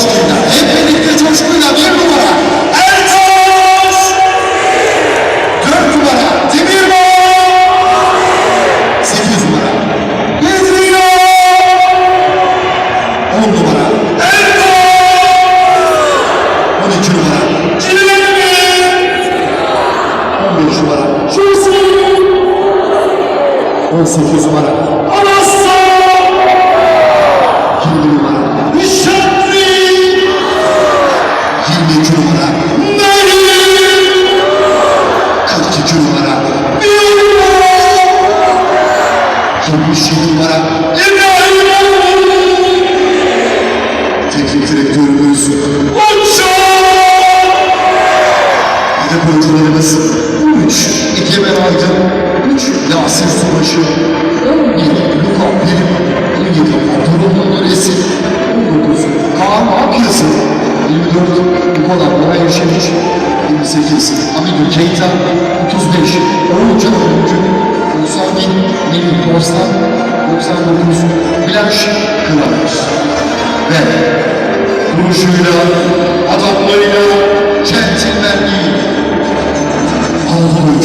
Başkanı'yla hep birlikte coşkuyla bir numara. Ertaş! Dört numara Demirbağ! Sekiz numara Bedrina! On numara Erdoğan! On iki numara Cilemi! On beş numara Şursi! On sekiz numara 42 numara. Melih 42 numara 77 numara. İbrahim Teknik direktörümüz. Uçak Yedek oyuncularımız 3 İgemen Aydın 3 Nasir Subaşı. 17 Luka 1 17 Abdurrahman Öresin 19 Kaan Diodo, Nikola Orayevic, 28, Amigo Keita, 35, Oğulca Oyuncu, Musabin, Melih Korsan, 99, Blanche Kılavuz. Ve duruşuyla, adamlarıyla, centilmenliği, Anadolu